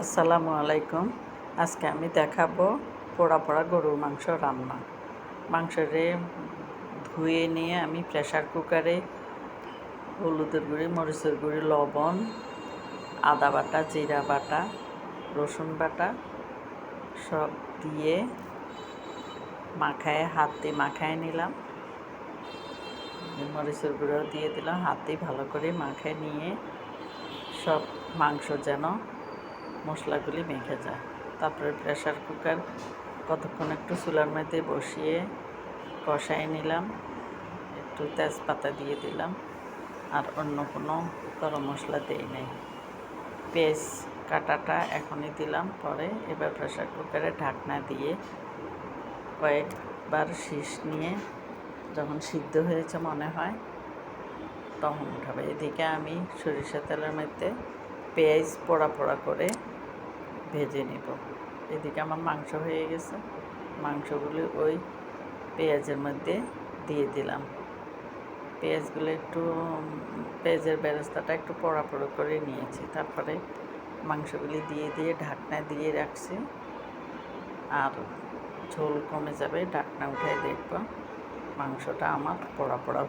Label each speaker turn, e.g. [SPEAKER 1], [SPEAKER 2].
[SPEAKER 1] আসসালামু আলাইকুম। আজকে আমি দেখাবো পোড়া পোড়া গরুর মাংস রান্না। মাংসরে ধুয়ে নিয়ে আমি প্রেশার কুকারে হলুদের গুঁড়ি, মরিচের গুঁড়ি, লবণ, আদা বাটা, জিরা বাটা, রসুন বাটা সব দিয়ে মাখায়, হাত দিয়ে মাখায় নিলাম। মরিচের গুঁড়ো দিয়ে দিলাম, হাত ভালো করে মাখায় নিয়ে সব মাংস যেন মশলাগুলি মেখে যায়। তারপরে প্রেশার কুকার কতক্ষণ একটু চুলার মধ্যে বসিয়ে কষাই নিলাম। একটু তেজপাতা দিয়ে দিলাম। আর অন্য কোনো গরম মশলা দিই নাই। পেঁয়াজ কাটাটা এখনই দিলাম। পরে এবার প্রেশার কুকারে ঢাকনা দিয়ে কয়েকবার শীষ নিয়ে যখন সিদ্ধ হয়েছে মনে হয়, তখন উঠাবে। এদিকে আমি সরিষা তেলের মধ্যে পেঁয়াজ পোড়া পোড়া করে ভেজে নিব। এদিকে আমার মাংস হয়ে গেছে। মাংসগুলি ওই পেঁয়াজের মধ্যে দিয়ে দিলাম। পেঁয়াজগুলো একটু পেঁয়াজের ব্যবস্থাটা একটু পোড়া পোড়া করে নিয়েছি। তারপরে মাংসগুলি দিয়ে দিয়ে ঢাকনা দিয়ে রাখছি। আর ঝোল কমে যাবে, ঢাকনা উঠাই দেখব। মাংসটা আমার পোড়া পোড়া